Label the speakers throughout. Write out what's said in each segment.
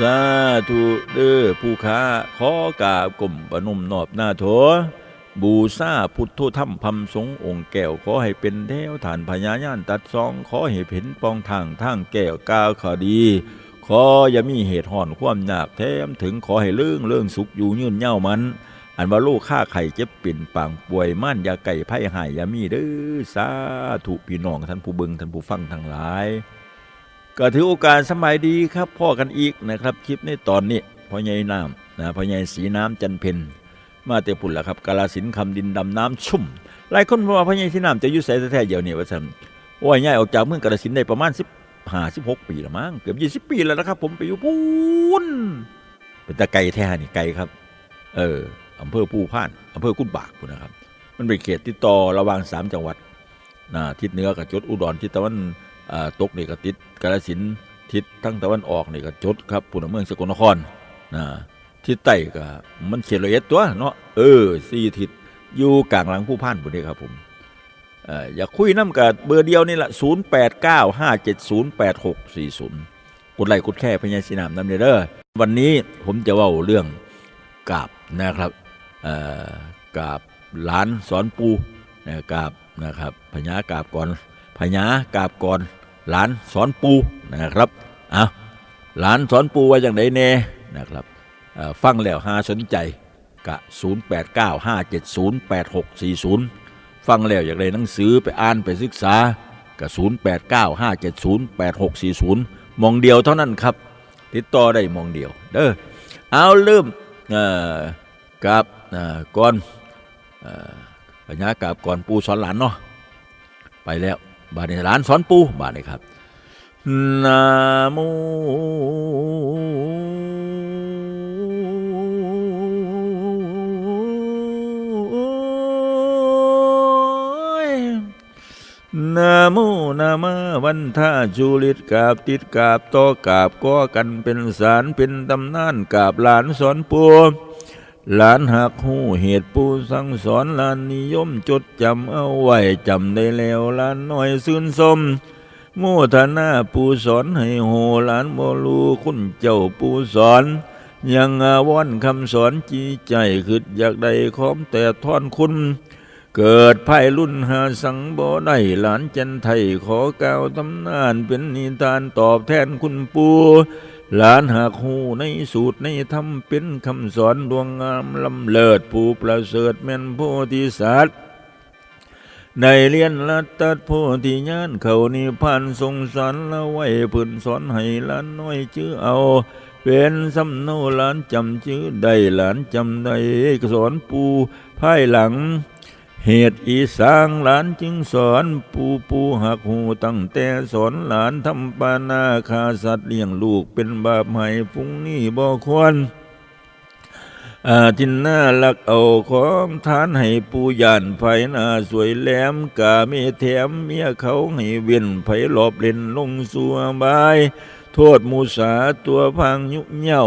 Speaker 1: สาธุเด้อผู้ค้าขอกราบกลมประนมนอบหน้าโถบูซาพุทธธรรมพัมสงองค์แก้ว ขอให้เป็นเทวฐานพญาญาณตัดซอง ขอให้เห็นปองทางทางแก้วกาวขาดี ขออย่ามีเหตุห่อนความยากแถมถึงขอให้เรื่องเรื่องสุขอยู่ยืนเย่ามัน อันว่าโลกฆ่าไข่เจ็บปิ่นปางป่วยม่านยาไก่ไพ่หายอยามีเด้อสาธุพี่น้องท่านผู้เบิงท่านผู้ฟังทั้งหลาย ก็ถือโอกาสสมัยดีครับพ่อกันอีกนะครับ คลิปในตอนนี้พ่อใหญ่น้ำนะพ่อใหญ่สีน้ำจันเพนมาแต่ปุ่นละครับกาลสินธุ์คำดินดำน้ำชุ่มหลายคนบอกว่าพ่อใหญ่สีน้ำจะยุ่ใส่แท้ๆเดียวเนี่ยว่าสันโอ้ยง่ายออกจากเมืองกาลสินได้ประมาณสิบห้าสิบหกปีละมั้งเกือบยี่สิบปีแล้วนะครับ ผมไปอยู่พูนเป็นตะไกลแท้นี่ไกลครับ เอออำเภอปูพานอำเภอกุดบากนะครับ มันเป็นเขตติดต่อระหว่างสามจังหวัดนะทิศเหนือกับจุดอุดรทิศตะวัน ตกนี่ก็ติดกาฬสินทิศทั้งตะวันออกนี่ก็จดครับปุ่นเมืองสกลนครนะทิศใต้ก็มันเขตละเอียดตัวเนาะเออสี่ทิศอยู่กลางหลังผู้พานพุ่นนี่ครับผมเอ่ออยาคุยน้ำกับเบอร์เดียวนี่แหละ0 8 9 5 7 0 8 6 4 0กดไลค์กดแค่พญาสีนามน้ำเด้อวันนี้ผมจะว่าเรื่องกาบนะครับอ่อกาบหลานสอนปูกาบนะครับพญากาบก่อน พญากาบก่อนหลานสอนปูนะครับอะหลานสอนปูว่าอย่างไรเน่นะครับฟังแล้วหาสนใจกะ 0 8 9 5 7 0 8 6 4 0 ฟังแล้วอยากได้หนังสือไปอ่านไปศึกษากับ0 8 9 5 7 0 8 6 4 0 มองเดียวเท่านั้นครับ ติดต่อได้มองเดียว เด้อเอาเริ่มกับก่อนเอ่อปัญญากับก่อนปูสอนหลานเนาะไปแล้ว บาดนี้านสอนปูบาดนี้ครับนะโมนะโมนามาวันท่าจูลิตกาบติดกาบต่อกาบก่อกันเป็นสารเป็นตำนานกาบหลานสอนปู หลานหักหูเหตุผู้สั่งสอนหลานนิยมจดจำเอาไว้จำได้แล้วหลานน้อยซื่นสมโมทนาผู้สอนให้โหหลานบ่รู้คุณเจ้าผู้สอน ยังอาวอนคำสอนจีใจคิดอยากได้ขอมแต่ทอนคุณ เกิดภายรุ่นหาสังบ่ได้หลานจันไทยขอกล่าวตำนานเป็นนิทานตอบแทนคุณปู หลานหากหูในสูตรในธรรมเป็นคำสอนดวงงามลำเลิศผู้ประเสริฐแม่นโพธิสัตว์ในเรียนรัตตัดโพธิญาณเขานิพานทรงสอนละไว้พื้นสอนให้หลานน้อยชื่อเอา เป็นสำเนาหลานจำชื่อได้หลานจำได้สอนปูภายหลัง เหตุอีสางหลานจึงสอนปูปูหักหูตั้งแต่สอนหลานทำปานาคาสัตว์เลี้ยงลูกเป็นบาปให้ฟุ้งนี่บ่ควรอาทินหน้าลักเอาของทานให้ปูยานไฟหน้าสวยแหลมกาเมแถมเมียเขาให้เวียนไผหลอบเล่นลงสัวบาย โทษมูสาตัวพังยุเหย่า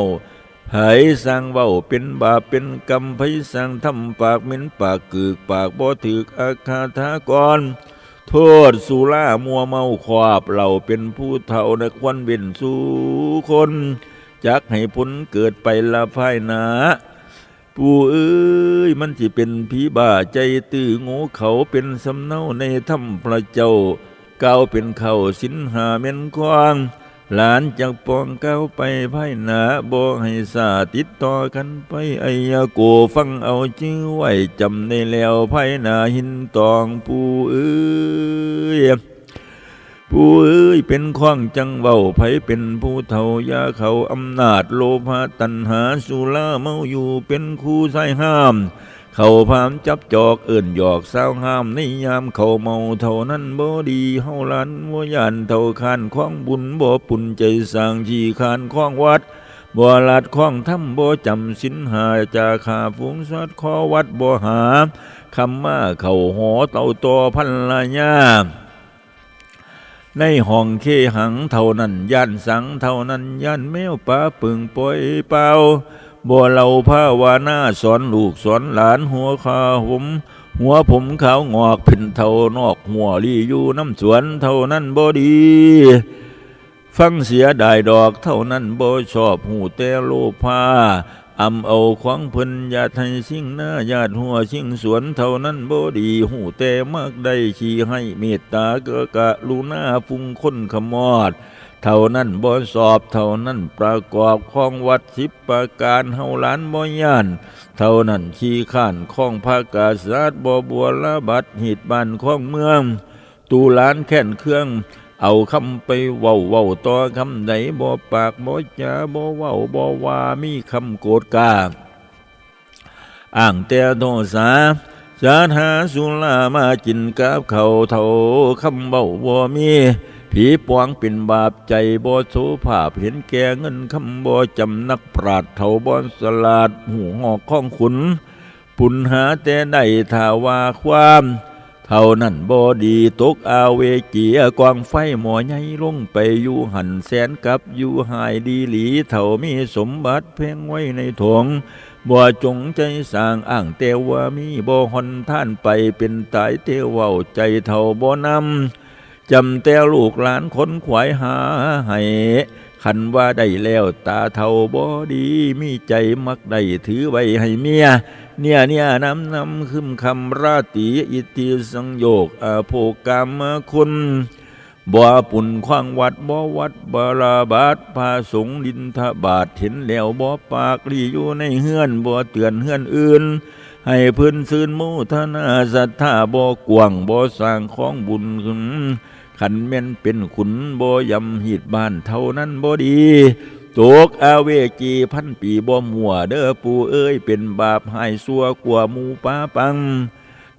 Speaker 1: ผสร้างเว้าเป็นบาปเป็นกรรมไผสร้างทำปากเหม็นปากกึกปากบ่ถึกอาคาทากร โทษสุรามัวเมาขวาบเราเป็นผู้เฒ่าในควันเว้นสู่คนจักให้พ้นเกิดไปละภายนาปู่เอ้ยมันที่เป็นผีบ้าใจตื้อโง่เขาเป็นสำเนาในถ้ำพระเจ้าก้าวเป็นเข่าสินหาเม่นควาง หลานจากปองเก้าไปภายหนาบ่ให้สาติดต่อกันไปไอยาโกฟังเอาชื่อไว้จำได้แล้วภายหนาหินตองปูเอ้ยผู้เอ้ยเป็นข้องจังเว้าไผเป็นผู้เฒ่ายาเขาอำนาจโลภะตัณหาสุราเมาอยู่เป็นคู่ใส่ห้าม เขาพามจับจอกเอิ่นหยอกสาวห้ามในยามเขาเมาเท่านั้นบ่ดีเฮาลันบ่ยานเท่าคานข้องบุญบ่ปุ่นใจสร้างชีคานข้องวัดบ่ลัดข้องทำบ่จำสินหาจาขาฝูงสัตว์ขอวัดบ่หาคำมาเขาหอเต่าตอพันละยาในห้องเคหังเท่านั้นย่านสังเท่านั้นย่านแมวป่าปึงปล่อยเป่า บ่เราภาวานาสอนลูกสอนหลานหัวขาผมหัวผมขาวงอกเป็นเทานอกหัวลีอยู่น้ำสวนเท่านั้นบ่ดี ฟังเสียดายดอกเท่านั้นบ่ชอบหูแต่โลภาอำเอาของเพิ่นญาติให้สิ่งหน้าญาติหัวสิ่งสวนเท่านั้นบ่ดีหูแต่มักได้ขี้ให้เมตตาเกอกะลุนาฟุงคนขมอด เท่านั้นบ่สอบเท่านั้นประกอบของวัดสิบประการเฮาหลานบ่ย่าน เท่านั้นขี้ข้านของภาคาศาสตร์บ่บัวละบัดหิดบ้านของเมือง ตูหลานแค่นเครื่อง เอาคำไปเว้าเว้าต่อคำไหนบ่ปากบ่จาบ่เว้าบ่ว่ามีคำโกรธกาอ่างแต่โทสาจานหาสุลามากินกับเขาเท่าคำเว้าบ่มี ผีปวงเป็นบาปใจบ่โสภาพเห็นแก่เงินคำบ่จำนักปราดเท่าบ่สลาดหูหอกข้องขุน ปุญหาแต่ได้ถ้าวาความ เท่านั้นบ่ดีตกอาเวจีกวางไฟหมอใหญ่ลงไปอยู่หันแสนกับอยู่หายดีหลีเท่ามีสมบัติเพ่งไว้ในถงบ่จงใจสร้างอ้างแต่ว่ามีบ่หอนท่านไปเป็นตายเทเว้าใจเท่าบ่นำ จำแต่ลูกหลานคนขวายหาให้คันว่าได้แล้วตาเท่าบ่ดี มีใจมักได้ถือไว้ให้เมีย เนี่ยเนี่ยน้ำน้ำขึ้นคำราตีอิติสังโยกอาโภกรรมคุณบ่ปุ่นขวางวัดบ่วัดบาราบาทพาสงดินทบาทเห็นแล้วบ่ปากรีอยู่ในเฮือนบ่เตือนเฮือนอื่น ให้พื้นซื่นมุทนาศรัทธาบ่กวางบ่สร้างของบุญ ขันแม่นเป็นขุนบ่ยำหีดบ้านเท่านั้นบ่ดีตกอาเวจีพันปีบ่มัวเด้อปูเอ้ยเป็นบาปหายซัวกว่ามูป้าปัง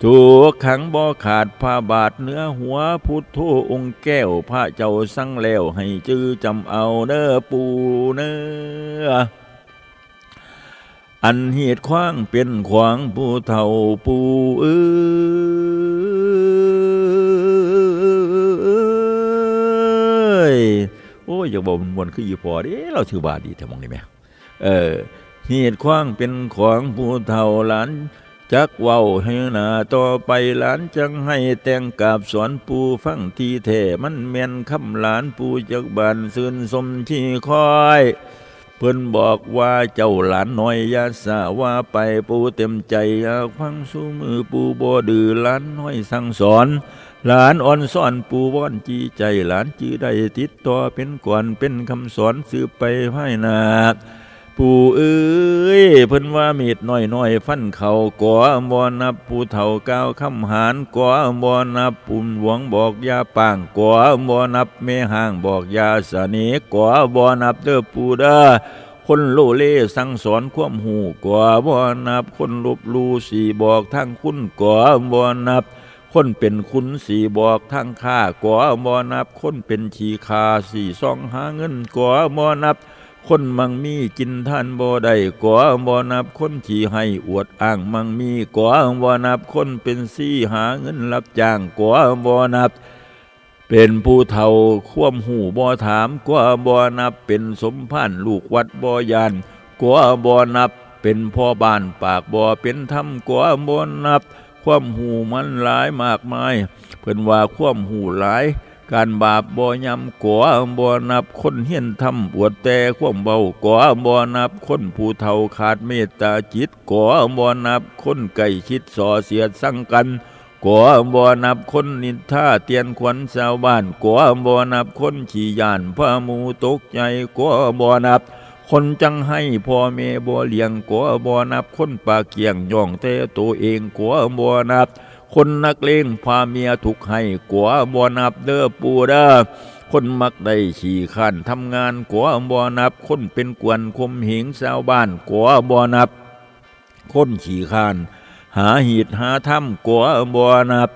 Speaker 1: ถูกขังบ่ขาดผ้าบาทเนื้อหัวพุทโธองค์แก้วพระเจ้าสั่งแล้วให้จื้อจำเอาเด้อปูเนื้ออันเหตุขวางเป็นขวางผู้เฒ่าผู้เอ้ย โอ้ยอย่าบอกมันมวนคืออีพอเด้เราถือบาดีแต่มองนี่แม่เออเหตุขวางเป็นขวางผู้เฒ่าหลานจักเว้าให้นาต่อไปหลานจังให้แต่งกาบสอนปูฟังทีแท้มันแม่นคำหลานปูจักบานซื่นสมที่คอย เพิ่นบอกว่าเจ้าหลานน้อยยาสาว่าไปปูเต็มใจอยากฟังสู้มือปูบ่ดื้อหลานน้อยสั่งสอน หลานอ่อนซ่อนปูว่อนจีใจหลานจื้อได้ติดต่อเป็นก่อนเป็นคำสอนสืบไปภายหนาปู่เอ้ยเพิ่นว่ามีดน้อยน้อยฟันเขาก่อบ่นับผู้เฒ่าก้าวคำหารก่อบ่นับปุ่มหลวงบอกยาปางก่อบ่นับแม่ห่างบอกยาสนีก่อบ่นับเด้อปูเด้อคนโลเลสั่งสอนความหูก่อบ่นับคนลบลูสีบอกทางคุณก่อบ่นับ คนเป็นคุณสีบอกทางข้าก่อบ่นับ คนเป็นชีคาสี่ซองหาเงินก่อบ่นับ คนมังมีกินท่านบ่ได้ก่อบ่นับ คนที่ให้อวดอ้างมังมีก่อบ่นับ คนเป็นซี่หาเงินรับจ้างก่อบ่นับ เป็นผู้เฒ่าควมหูบ่ถามก่อบ่นับ เป็นสมภารลูกวัดบ่ยานก่อบ่นับ เป็นพ่อบ้านปากบ่เป็นธรรมก่อบ่นับ ความหูมันหลายมากมาย เพิ่นว่าความหูหลาย การบาปบ่ยำก่อบ่นับคนเฮียนทำบวดแต่ความเบาก่อบ่นับคนผู้เฒ่าขาดเมตตาจิตก่อบ่นับคนไก่ชิดส่อเสียดสั่งกันก่อบ่นับคนนินท่าเตียนขวัญชาวบ้านก่อบ่นับคนขี่ยานพระมูตกใจก่อบ่นับ คนจังให้พ่อแม่บ่เลี้ยงกัวบ่นับ คนปากเกียงย่องแต่ตัวเองกัวบ่นับ คนนักเลงพาเมียถูกให้กัวบ่นับเด้อปูเด้อคนมักได้ขี่ขันทำงานกัวบ่นับ คนเป็นกวนคมเหงชาวบ้านกัวบ่นับ คนขี่ขานหาหีดหาถ้ำกัวบ่นับ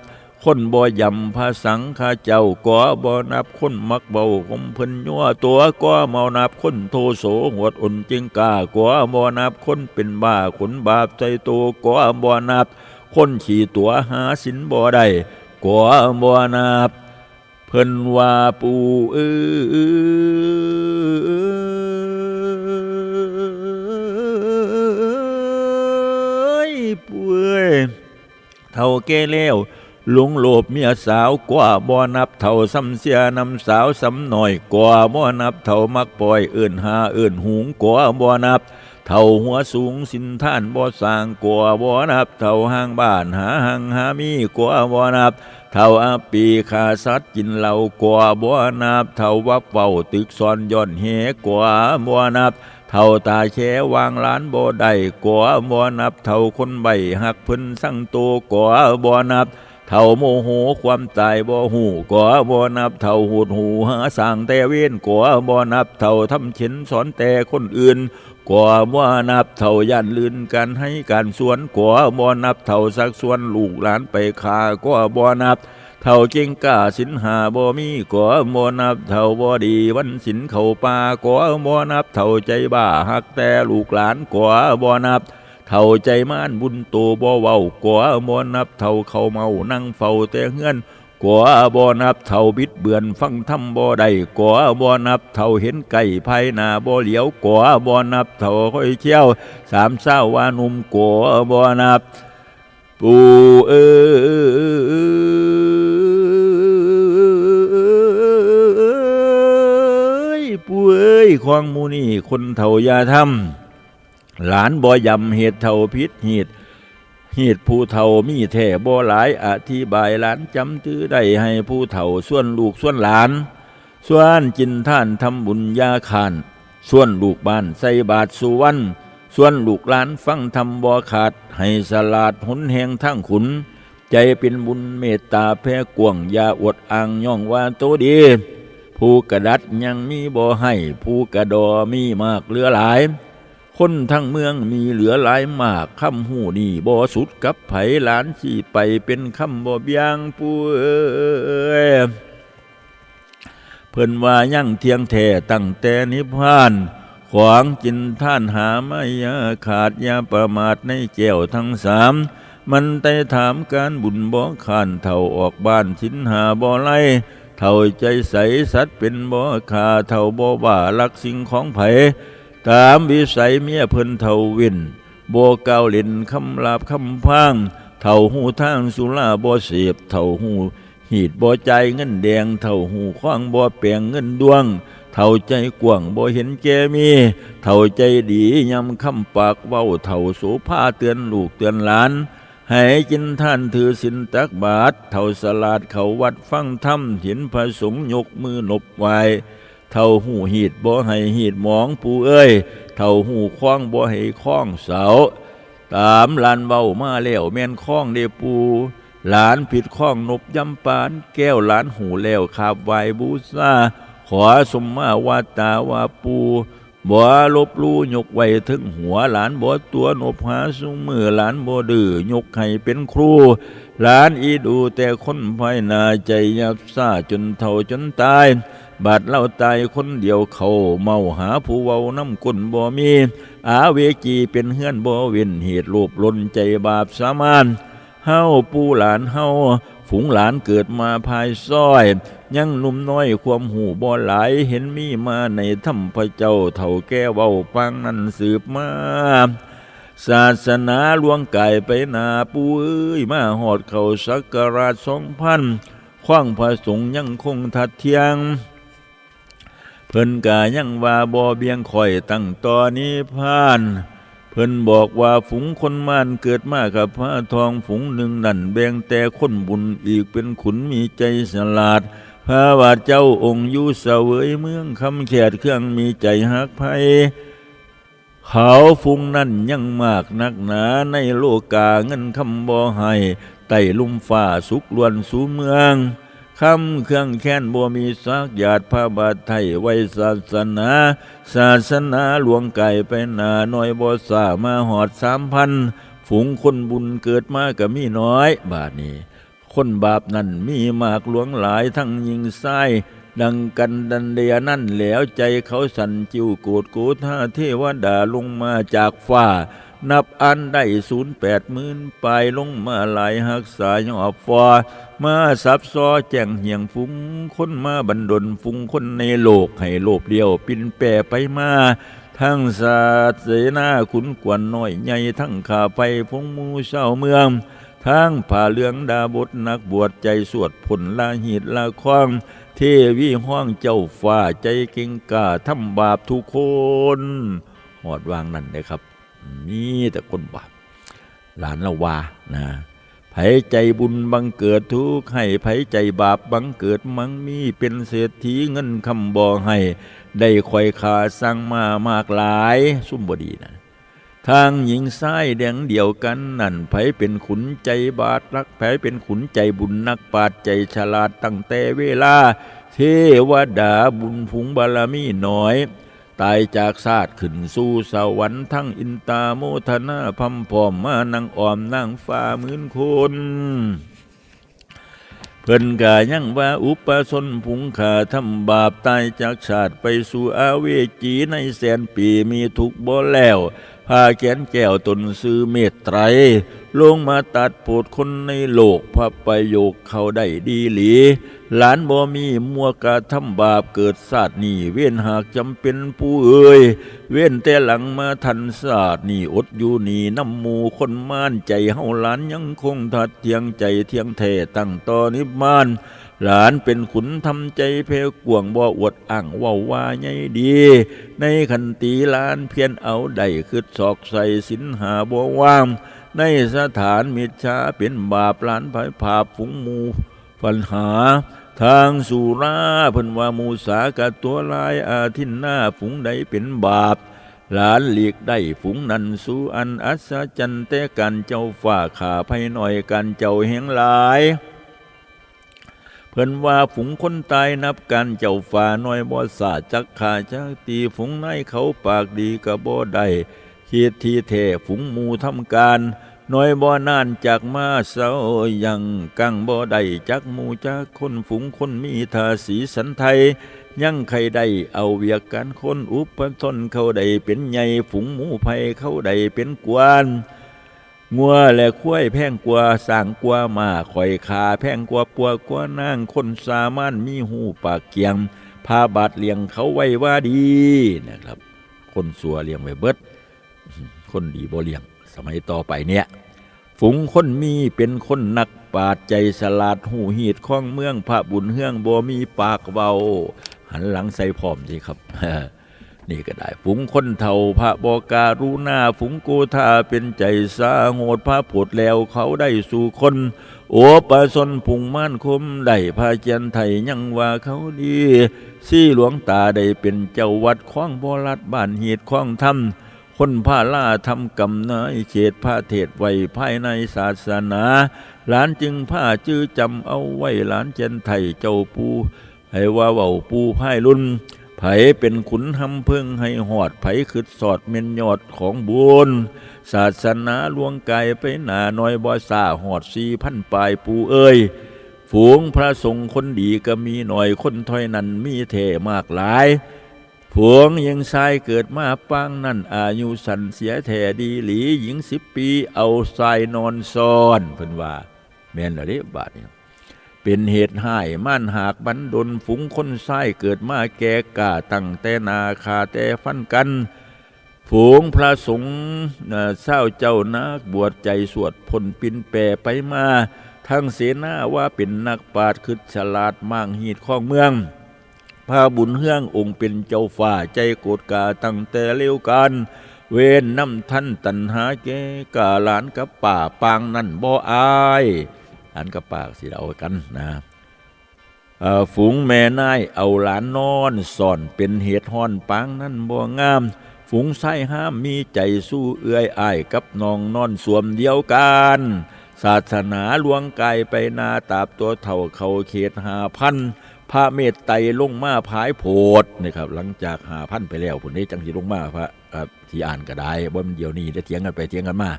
Speaker 1: คนบ่ยำภาสังข้าเจ้าก่อบ่นับคนมักเบาคมเพิ่นยัวตัวก่อเมานับคนโทโสหวดอุ่นจิงกาก่อบ่นับคนเป็นบ้าขนบาปใจตัวก่อบ่นับ คนขี่ตัวหาสินบ่ได้ก่อบ่นับ เพิ่นว่าปูเอ้ยปูเอ้ยเท่าแก่แล้ว ลงโลภเมียสาวกว่าบ่นับเท่าซ้ำเสียนำสาวซ้ำหน่อยกว่าบ่นับเท่ามักปล่อยเอื่นหาเอื่นหุงกว่าบ่นับ เท่าหัวสูงสินท่านบ่สร้างกว่าบ่นับ เท่าห้างบ้านหาหังหามีกว่าบ่นับ เท่าอาปีขาสัตว์กินเหล้ากว่าบ่นับ เท่าวับเฝ้าตึกซอนย่อนเฮกว่าบ่นับเท่าตาแชวางล้านบ่ได้กว่าบ่นับ เท่าคนใบหักพิ่นสั่งโตกว่าบ่นับ เท่าโมโหความตายบ่หูกว่าบ่นับเท่าหูดหูหาสร้างแต่เว้นกว่าบ่นับเท่าทำเข็นสอนแต่คนอื่นกว่าบ่นับเท่าย่านลื่นกันให้การสวนกว่าบ่นับเท่าสักส่วนลูกหลานไปคากว่าบ่นับเท่าเก่งกล้าสินหาบ่มีกว่าบ่นับเท่าบ่ดีวันสินเข้าป่ากว่าบ่นับเท่าใจบ้าหักแต่ลูกหลานกว่าบ่นับ เท่าใจม่านบุญโตบ่เว้ากว่าบ่นับเท่าเขาเมานั่งเฝ้าแต่เฮือนกว่าบ่นับเท่าบิดเบือนฟังธรรมบ่ได้กว่าบ่นับเท่าเห็นไก่ภายนาบ่เหลียวกว่าบ่นับเท่าค่อยเที่ยวสามเศร้าว่านุ่มกว่าบ่นับ ปู่เอ้ยปู่เอ้ยของมูนี่คนเฒ่ายาทำ หลานบ่ยำเหตุเฒ่าพิษเหตุเหตุผู้เฒ่ามีแท่บ่หลายอธิบายหลานจำตื้อได้ให้ผู้เฒ่าส่วนลูกส่วนหลาน ส่วนจินท่านทำบุญยาขานส่วนลูกบ้านใส่บาทสุวรรณส่วนลูกหลานฟังธรรมบ่ขาด ให้สลาดหุนแหงทั้งขุน ใจเป็นบุญเมตตาแพ้กวงยาอวดอ้างย่องว่าโตดี ผู้กระดัดยังมีบ่ให้ ผู้กระดอมีมากเหลือหลาย คนทั้งเมืองมีเหลือหลายมากคำหูนี่บ่สุดกับไผหลานสี่ไปเป็นคำบ่เบียงผู้เอ้ยเพิ่นว่ายั่งเทียงแท่ตั้งแต่นิพพานขวางจินท่านหาไม่ยาขาดยาประมาทในแก้วทั้งสามมันได้ถามการบุญบ่ขานเท่าออกบ้านสินหาบ่ไล่เท่าใจใสสัตว์เป็นบ่ขาเท่าบ่ว่ารักสิ่งของไผ ตามวิสัยเมียเพิ่นเทาวินบ่ก้าล่นคำลาบคำพังเท่าหูทางสุราบ่เสพเท่าหูหีดบ่ใจเงินแดงเท่าหูขว้างบ่แปลงเงินดวงเท่าใจกว้างบ่เห็นแกมีเท่าใจดียำคำปากเว้าเท่าโสภาเตือนลูกเตือนหลานให้กินท่านถือสินตักบาทเท่าสลาดเขาวัดฟังธรรมเห็นพระสงฆ์ยกมือนบไหว เท่าหูหีดบ่ให้หีดหมองปูเอ้ยเท่าหูคล้องบ่ให้คล้องเสา ตามลานเบามาแล้วแม่นคล้องเดปูหลานผิดข้องนบยำปาน แก้วหลานหูแล้วขาบไวบูซาขอสมมาวาตาวาปูบ่ลบลู่ยกไว้ถึงหัวหลานบ่ตัวนบหาสุมือหลานบ่ดื้อยกให้เป็นครู หลานอีดูแต่คนภายนาใจยับซาจนเท่าจนตาย บาดเล่าตายคนเดียวเขาเมาหาผู้เว้าน้ำกุนบ่มี อาเวจีเป็นเฮือนบ่เว้นเหตุโลภลนใจบาปสามานเฮาปู่หลานเฮาฝูงหลานเกิดมาภายซ้อย ยังหนุ่มน้อยความหูบ่หลายเห็นมีมาในถ้ำพระเจ้าเถ่าแก้เว้าปังนั้นสืบมาศาสนาลวงไก่ไปนาปูเอ้ยมาหอดเขาสักการะสองพันขว้างพระสงฆ์ยังคงทัดเทียง เพิ่นกายังว่าบ่เบียงข่อยตั้งตอนนี้พาน เพิ่นบอกว่าฝูงคนมานเกิดมากับพระทองฝูงหนึ่งนั่นแบ่งแต่คนบุญอีกเป็นขุนมีใจสลาดพระบาทเจ้าองค์ยูเสวยเมืองคำแขดเครื่องมีใจหักไพเขาฟุงนั่นยังมากนักหนาในโลกาเงินคำบ่ให้ไต่ลุ่มฟ้าสุกลวนสู่เมือง คำเครื่องแค้นบ่มีสักหยาดพระบาทไทยไว้ศาสนา ศาสนาหลวงไก่ไปหนาน้อยบ่สามาหอดสามพันฝูงคนบุญเกิดมาก็มีน้อย บาดนี้ คนบาปนั่นมีมากหลวงหลายทั้งยิงไส้ดังกันดันเดียนั่นแล้วใจเขาสั่นจิ้วโกดโกธาเทวดาลงมาจากฟ้า นับอันได้ศูนย์แปดหมื่นไปลงมาหลายหักษายอบฟอมาซับซ้อแจ้งเหียงฟุ้งคนมาบันดลฟุ้งคนในโลก ให้โลบเดียว ปินแปรไปมาทั้งศาสเสนาขุนกวนน้อยใหญ่ทั้งข้าไปพงมูเศร้าเมืองทางผ่าเหลืองดาบทนักบวชใจสวดผลลาหีดลาควางเทวีห้องเจ้าฟ้าใจเก่งกาทำบาปทุกคนหอดวางนั่นเลยครับ มีแต่คนบาปหลานละวานะไผใจบุญบังเกิดทุกข์ให้ไผใจบาปบังเกิดมังมีเป็นเศรษฐีเงินคำบ่ให้ ได้คอยขาสร้างมามากหลายซุ่มบดีนะทางหญิงซ้ายแดงเดียวกันนั่นไผเป็นขุนใจบาทรักไผเป็นขุนใจบุญนักปราดใจฉลาดตั้งแต่เวลา เทวดาบุญผุงบารมีน้อย ตายจากศาสตร์ขึ้นสู่สวรรค์ทั้งอินตาโมทนาพัมพอมมานังอ้อมนางฟ้าหมื่นคนเพิ่นกายังว่าอุปสนผุงขาทำบาปตายจากชาติไปสู่อาเวจีในแสนปีมีทุกบ่แล้ว พาแขนแก้วตนซื้อเมตไตร ลงมาตัดโปรดคนในโลกพระประโยคเขาได้ดีหลี หลานบ่มีมัวกาทำบาปเกิดศาสตร์นี่เว้นหากจำเป็นผู้เอ่ยเว้นแต่หลังมาทันศาสตร์นี่อดอยู่นี่น้ำมูคนม่านใจเฮาหลานยังคงทัดเทียงใจเทียงเทตั้งต่อนิบมาน หลานเป็นขุนทำใจเพลกวงบ่อวดอ่างว่าว่าใหญ่ดี ในขันตีหลานเพียนเอาได้คืดศอกใส่สินหาบ่ว่าง ในสถานมิจฉาเป็นบาปหลานภายภาพฝูงมูปัญหาทางสุราเพิ่นว่าหมูสากับตัวลายอาทินหน้าฝูงใดเป็นบาป หลานหลีกได้ฝูงนันสู่อันอัศจรรย์แต่กันเจ้าฝ่าขาภัยหน่อยกันเจ้าแห่งหลาย เพิ่นว่าฝูงคนตายนับกันเจ้าฝ่าน้อยบ่สาจักขาจักตีฝูงในเขาปากดีกะบ่ได้คิดทีเทฝูงหมูทำการน้อยบ่นานจากมาเศร้ายังกังบ่ได้จักหมูจักคนฝูงคนมีทาสีสันไทย ยังใครได้เอาเวียกการคนอุปทนเขาได้เป็นใหญ่ฝูงหมูภัยเขาได้เป็นกวน งัวและคุ้ยแพงกว่าสางกว่ามาข่อยขาแพงกว่าปัวกว่านางคนสามานมีหูปากเกียงพาบาดเลี้ยงเขาไว้ว่าดีนะครับ คนสัวเลี้ยงไว้เบิด คนดีบ่เลี้ยง สมัยต่อไปเนี่ย ฝูงคนมีเป็นคนนักปาดใจสลาดหูหีดข้องเมืองพระบุญเฮืองบ่มีปากเบาหันหลังใส่พร้อมสิครับ นี่ก็ได้ฝูงคนเท่าพระบอการู้หน้าฝูงโกธาเป็นใจสาโงดพระผดแล้วเขาได้สู่คน โอปะสนผุงม่านคมได้พาเจียนไทยยังว่าเขาดีซี่หลวงตาได้เป็นเจ้าวัดข้องบรัดบ้านเหตุข้องธรรมคนผ้าล่าทำกำนายเขตผ้าเทศไว้ภายในศาสนา หลานจึงผ้าจื้อจำเอาไว้หลานเจนไทยเจ้าปูให้ว่าเว้าปูพ่ายรุ่น ไผเป็นขุนหำเพิ่งให้หอดไผคืดสอดเมนยอดของบุญศาสนาลวงไกลไปหนาน้อยบ่ซาหอดสีพันปลายปูเอ้ยฝูงพระสงฆ์คนดีก็มีหน่อยคนถอยนั้นมีเทมากหลายผวงยังชายเกิดมาปางนั่นอายุสันเสียแทดีหลีหญิงสิบปีเอาทรายนอนซ่อนเพิ่นว่า แม่นอะไรบาดนี้ เป็นเหตุให้ม่านหากบันดลฝูงคนชายเกิดมาแก่กาตั้งแต่นาคาแต่ฟันกัน ฝูงพระสงฆ์เศร้าเจ้านักบวชใจสวดพลปินแปรไปมาทั้งเสนาว่าเป็นนักปราดคือฉลาดมั่งหีดข้องเมืองพระบุญเฮืององค์เป็นเจ้าฝ่าใจโกรธกาตั้งแต่เลี้ยวกันเวนน้ำท่านตันหาแกกาหลานกับป่าปางนั่นบ่อาย หลานกับป่าสิเอากันนะฝูงแม่นายเอาหลานนอนซ่อนเป็นเหตุห้อนปางนั่นบ่งาม ฝูงไส้ห้ามมีใจสู้เอื้อยอายกับน้องนอนสวมเดียวกัน ศาสนาลวงไกลไปนาตาบตัวเท่าเขาเขตหาพันพระเมตไตรลงมาพายโพดนะครับ หลังจากหาพันไปแล้วผลนี้จังสีลงมาพระที่อ่านก็ได้ว่ามันเดี๋ยวนี้ได้เถียงกันไปเถียงกันมา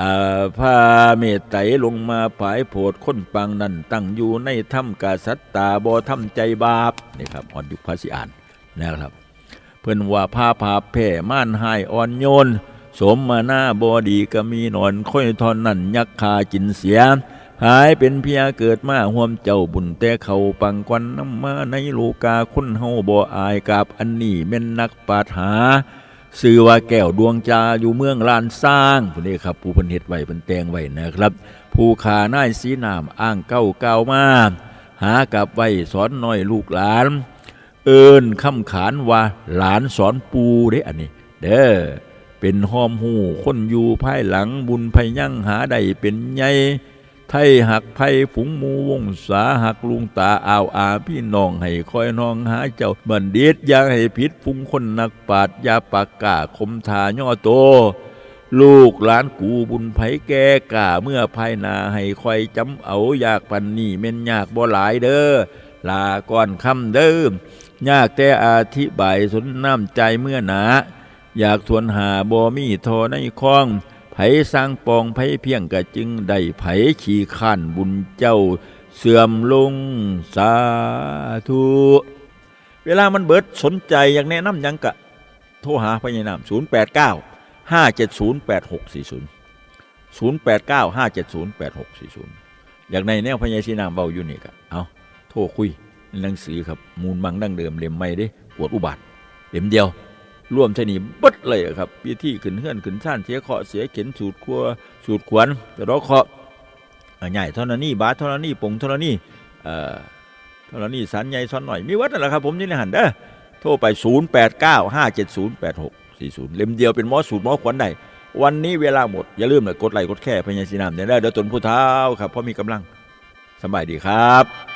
Speaker 1: อาพระเมตไตลงมาพายโพดค้นปังนั่นตั้งอยู่ในถ้ำกาสัตตาบ่ทำใจบาปนี่ครับอ่อนยุคพระสิอ่านนะครับ เพื่อนว่าผ้าผาแผ่ม่านหายอ่อนโยน สมมาหน้าบอดีก็มีนอนค่อยทอนนั่นยักษ์คาจินเสีย หายเป็นเพียเกิดมาห่วมเจ้าบุญแต่เขาปังกวันน้ำมาในโลกาคนเฮาบ่อายกับอันนี้แม่นนักปราดหา ชื่อว่าแก้วดวงจาอยู่เมืองลานสร้างพุ่นนี้ครับผู้เพิ่นเฮ็ดไว้เพิ่นแต่งไว้นะครับ ผู้ขานายสีนามอ้างเก้าเก้ามาหากับไว้สอนน้อยลูกหลาน เอิญคำขานว่าหลานสอนปูเด้อันนี้ เด้อเป็นหอมหูคนอยู่ภายหลังบุญพยั่งหาได้เป็นใหญ่ ไทยหักไพฝูงมูวงศาหักลุงตาอาวอาพี่น้องให้คอยน้องหาเจ้าบันเดีดยาให้ผิดฟุ้งคนนักปาดยาปากกาคมทาย่อโต ลูกหลานกูบุญไผแก่กาเมื่อภายนาให้คอยจำเอาอยากปันนี่เม่นยากบ่หลายเด้อลาก่อนคำเดิมยากแต่อธิบายสนน้ำใจเมื่อหนา อยากทวนหาบ่มีทอในคลอง ไผสร้างปองไผเพียงกะจึงได้ไผขี่ข้านบุญเจ้า เสื่อมลงสาธุเวลามันเบิดสนใจอยากแนะนำยังกะ โทรหาพญานาม0 8 9 5 7 0 8 6 4 0 0 8 9 5 7 0 8 6 4 0 อยากในแนวพญาชีนามเบาอยู่นี่กะเอาโทรคุยหนังสือครับมูลมังดั้งเดิมเล่มใหม่เด้ปวดอุบัติเล่มเดียว ร่วมชนีเบิดเลยครับพิธีขึ้นเฮือนขึ้นซ่านเสียเคาะเสียเข็นสูตรครัวสูตรขวัญแต่รอเคาะห์อ่าใหญ่เท่านั้นนี่บาเท่านั้นนี่ปงเท่านั้นนี่เอ่อเท่านั้นนี่สันใหญ่ซ้อนหน่อยมีวัดนั่นแหละครับผมนี่นะหันเด้อโทรไป 0 8 9 5 7 0 8 6 4 0 เล่มเดียวเป็นหมอสูตรหมอขวัญได้วันนี้เวลาหมด อย่าลืมเลยกดไลค์กดแค่พญาสีนามเนี่ยได้เดี๋ยวตนผู้เท้าครับเพราะมีกำลังสบายดีครับ